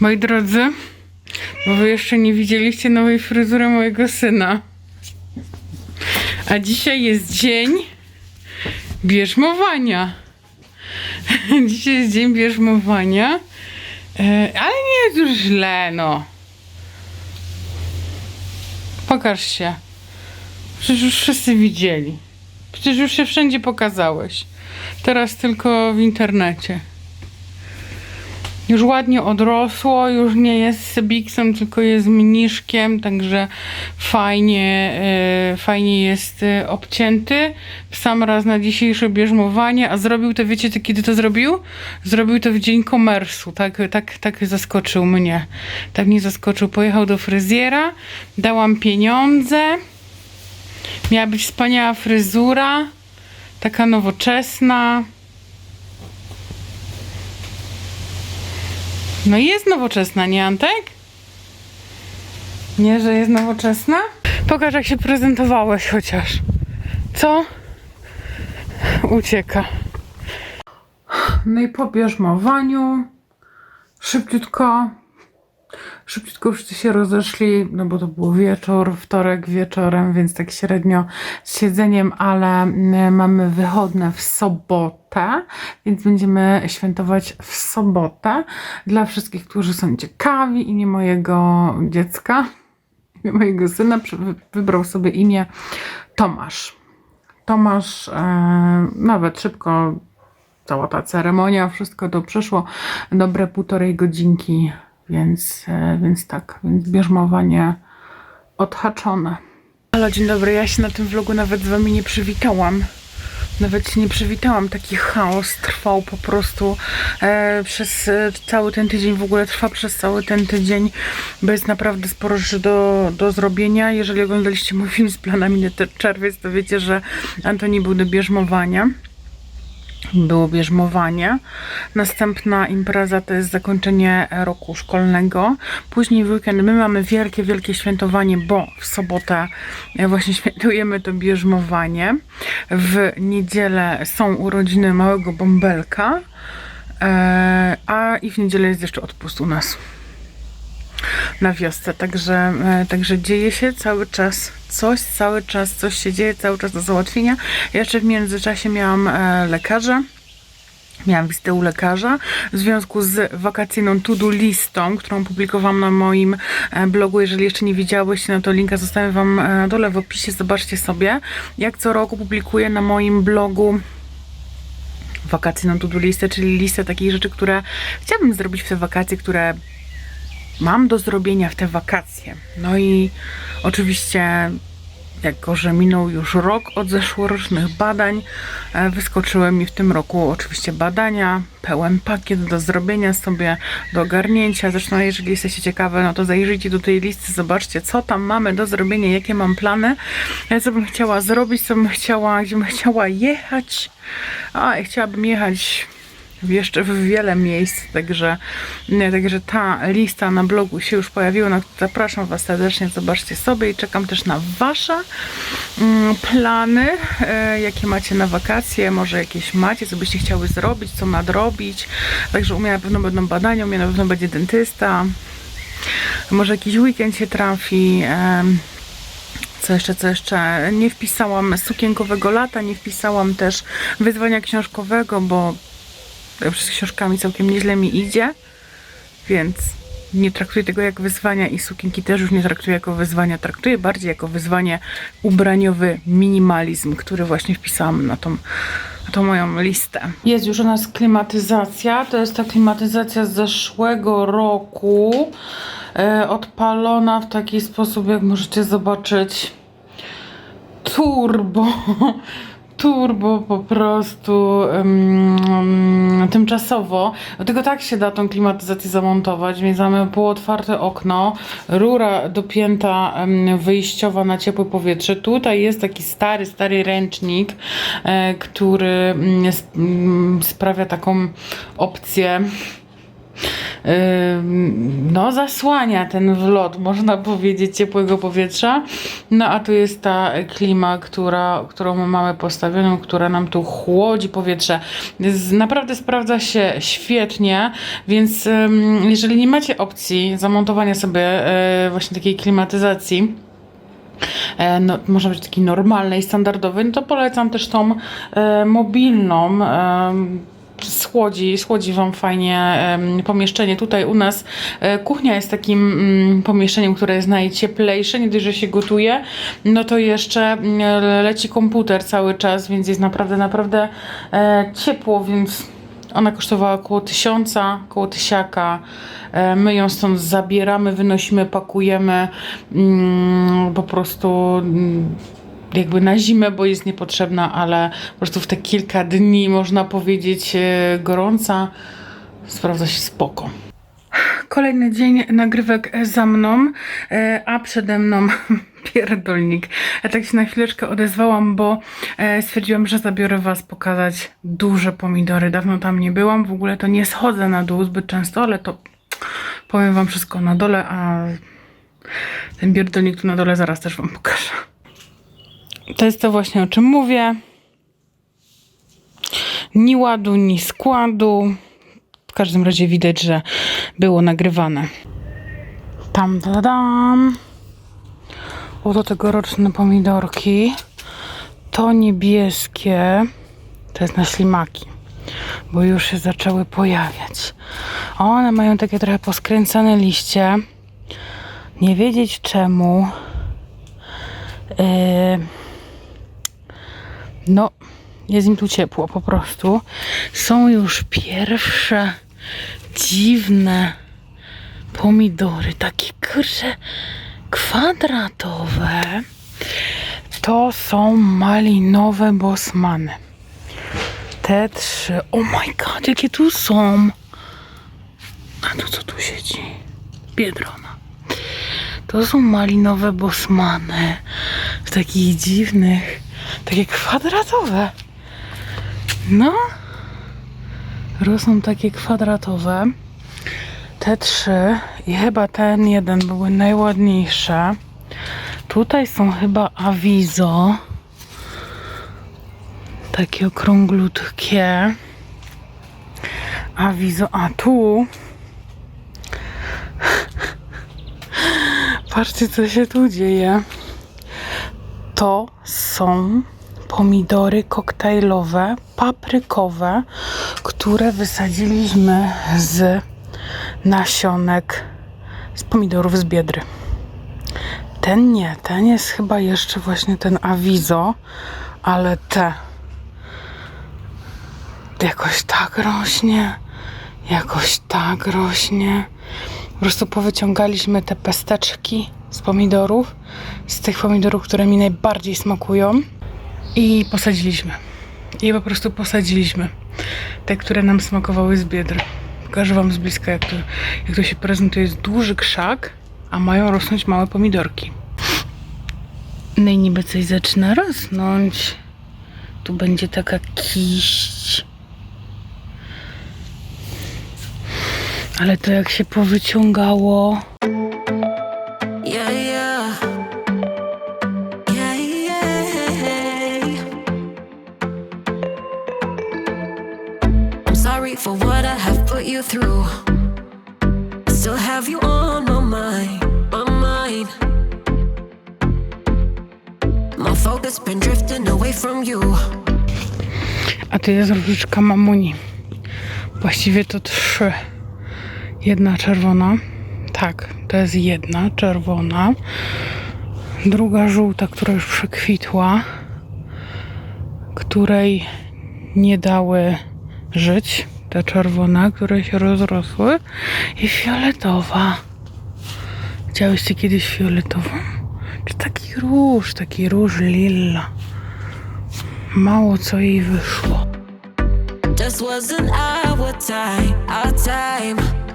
Moi drodzy, bo wy jeszcze nie widzieliście nowej fryzury mojego syna. A dzisiaj jest dzień bierzmowania. Dzisiaj jest dzień bierzmowania. E, ale nie jest już źle, no. Pokaż się. Przecież już wszyscy widzieli. Przecież już się wszędzie pokazałeś. Teraz tylko w internecie. Już ładnie odrosło, już nie jest Sybiksem, tylko jest mniszkiem, także fajnie, e, fajnie jest e, obcięty. Sam raz na dzisiejsze bierzmowanie, a zrobił to, wiecie to, kiedy to zrobił? Zrobił to w dzień komersu, tak, tak, tak zaskoczył mnie. Tak mnie zaskoczył. Pojechał do fryzjera, dałam pieniądze, miała być wspaniała fryzura, taka nowoczesna. No jest nowoczesna, nie Antek? Nie, że jest nowoczesna? Pokaż jak się prezentowałeś chociaż. Co? Ucieka. No i po bierzmowaniu szybciutko szybciutko wszyscy się rozeszli, no bo to był wieczór, wtorek wieczorem, więc tak średnio z siedzeniem, ale mm, mamy wychodne w sobotę, więc będziemy świętować w sobotę. Dla wszystkich, którzy są ciekawi, imię mojego dziecka, imię mojego syna, wybrał sobie imię Tomasz. Tomasz e, nawet szybko cała ta ceremonia, wszystko to przeszło dobre półtorej godzinki, więc, e, więc tak, więc bierzmowanie odhaczone. Halo, dzień dobry, ja się na tym vlogu nawet z wami nie przywitałam. Nawet się nie przywitałam, taki chaos trwał po prostu e, przez e, cały ten tydzień, w ogóle trwa przez cały ten tydzień, bo jest naprawdę sporo rzeczy do, do zrobienia. Jeżeli oglądaliście mój film z planami na czerwiec, to wiecie, że Antoni był do bierzmowania było bierzmowanie. Następna impreza to jest zakończenie roku szkolnego. Później w weekend my mamy wielkie, wielkie świętowanie, bo w sobotę e, właśnie świętujemy to bierzmowanie. W niedzielę są urodziny małego bąbelka, e, a i w niedzielę jest jeszcze odpust u nas na wiosce, także, e, także dzieje się cały czas coś, cały czas coś się dzieje, cały czas do załatwienia. Ja Jeszcze w międzyczasie miałam e, lekarza. Miałam wizytę u lekarza w związku z wakacyjną to-do listą, którą publikowałam na moim e, blogu. Jeżeli jeszcze nie widziałyście, no to linka zostawiam Wam na dole w opisie. Zobaczcie sobie, jak co roku publikuję na moim blogu wakacyjną to-do listę, czyli listę takich rzeczy, które chciałabym zrobić w te wakacje, które mam do zrobienia w te wakacje. No i oczywiście, jako że minął już rok od zeszłorocznych badań, e, wyskoczyły mi w tym roku oczywiście badania, pełen pakiet do zrobienia sobie, do ogarnięcia. Zresztą, jeżeli jesteście ciekawe, no to zajrzyjcie do tej listy, zobaczcie, co tam mamy do zrobienia, jakie mam plany, co bym chciała zrobić, co bym chciała, gdzie bym chciała jechać. A, chciałabym jechać jeszcze w wiele miejsc, także, także ta lista na blogu się już pojawiła, no, zapraszam Was serdecznie, zobaczcie sobie i czekam też na Wasze mm, plany, e, jakie macie na wakacje, może jakieś macie, co byście chciały zrobić, co nadrobić, także u mnie na pewno będą badania, u mnie na pewno będzie dentysta, może jakiś weekend się trafi, co jeszcze, co jeszcze? Nie wpisałam sukienkowego lata, nie wpisałam też wyzwania książkowego, bo z książkami całkiem nieźle mi idzie, więc nie traktuję tego jak wyzwania i sukienki też już nie traktuję jako wyzwania, traktuję bardziej jako wyzwanie ubraniowy minimalizm, który właśnie wpisałam na tą, na tą moją listę. Jest już u nas klimatyzacja, to jest ta klimatyzacja z zeszłego roku, e, odpalona w taki sposób, jak możecie zobaczyć, turbo. Turbo po prostu em, tymczasowo. Tylko tak się da tą klimatyzację zamontować, więc mamy półotwarte okno, rura dopięta em, wyjściowa na ciepłe powietrze. Tutaj jest taki stary, stary ręcznik, e, który mm, mm, sprawia taką opcję no, zasłania ten wlot, można powiedzieć, ciepłego powietrza. No a tu jest ta klima, która, którą mamy postawioną, która nam tu chłodzi powietrze. Naprawdę sprawdza się świetnie, więc jeżeli nie macie opcji zamontowania sobie y, właśnie takiej klimatyzacji, e, no, można być taki normalny i standardowy, no to polecam też tą e, mobilną. E, Schłodzi, schłodzi Wam fajnie pomieszczenie. Tutaj u nas e, kuchnia jest takim mm, pomieszczeniem, które jest najcieplejsze. Nie dość, że się gotuje, no to jeszcze mm, leci komputer cały czas, więc jest naprawdę, naprawdę e, ciepło, więc ona kosztowała około tysiąca, około tysiaka. E, My ją stąd zabieramy, wynosimy, pakujemy mm, po prostu jakby na zimę, bo jest niepotrzebna, ale po prostu w te kilka dni, można powiedzieć, e, gorąca, sprawdza się spoko. Kolejny dzień nagrywek za mną, e, a przede mną pierdolnik. Ja tak się na chwileczkę odezwałam, bo e, stwierdziłam, że zabiorę Was pokazać duże pomidory. Dawno tam nie byłam, w ogóle to nie schodzę na dół zbyt często, ale to powiem Wam wszystko na dole, a ten pierdolnik tu na dole zaraz też Wam pokażę. To jest to właśnie o czym mówię. Ni ładu, ni składu. W każdym razie widać, że było nagrywane. Tam, da, dam. Oto tegoroczne pomidorki. To niebieskie. To jest na ślimaki. Bo już się zaczęły pojawiać. One mają takie trochę poskręcane liście. Nie wiedzieć czemu. Yy, no, jest im tu ciepło po prostu. Są już pierwsze dziwne pomidory, takie kurcze kwadratowe. To są malinowe bosmany. Te trzy. Oh my god, jakie tu są. A to co tu siedzi? Biedrona. To są malinowe bosmany w takich dziwnych, takie kwadratowe. No, rosną takie kwadratowe. Te trzy i chyba ten jeden były najładniejsze. Tutaj są chyba awizo. Takie okrąglutkie. Awizo, a tu Patrzcie, co się tu dzieje. To są pomidory koktajlowe, paprykowe, które wysadziliśmy z nasionek z pomidorów z biedry. Ten nie, ten jest chyba jeszcze właśnie ten awizo, ale te jakoś tak rośnie, jakoś tak rośnie. Po prostu powyciągaliśmy te pesteczki z pomidorów, z tych pomidorów, które mi najbardziej smakują i posadziliśmy. I po prostu posadziliśmy. Te, które nam smakowały z biedry. Pokażę Wam z bliska, jak to, jak to się prezentuje. Jest duży krzak, a mają rosnąć małe pomidorki. No i niby coś zaczyna rosnąć. Tu będzie taka kiść. Ale to jak się powyciągało. Have you on my mind, my mind. My focus been drifting away from you. A to jest różyczka mamuni. Właściwie to trzy. Jedna czerwona. Tak, to jest jedna czerwona. Druga żółta, która już przekwitła. Której nie dały żyć. Te czerwone, które się rozrosły. I fioletowa. Widziałyście kiedyś fioletową? Czy taki róż, taki róż lilla. Mało co jej wyszło. Just wasn't our time, our time.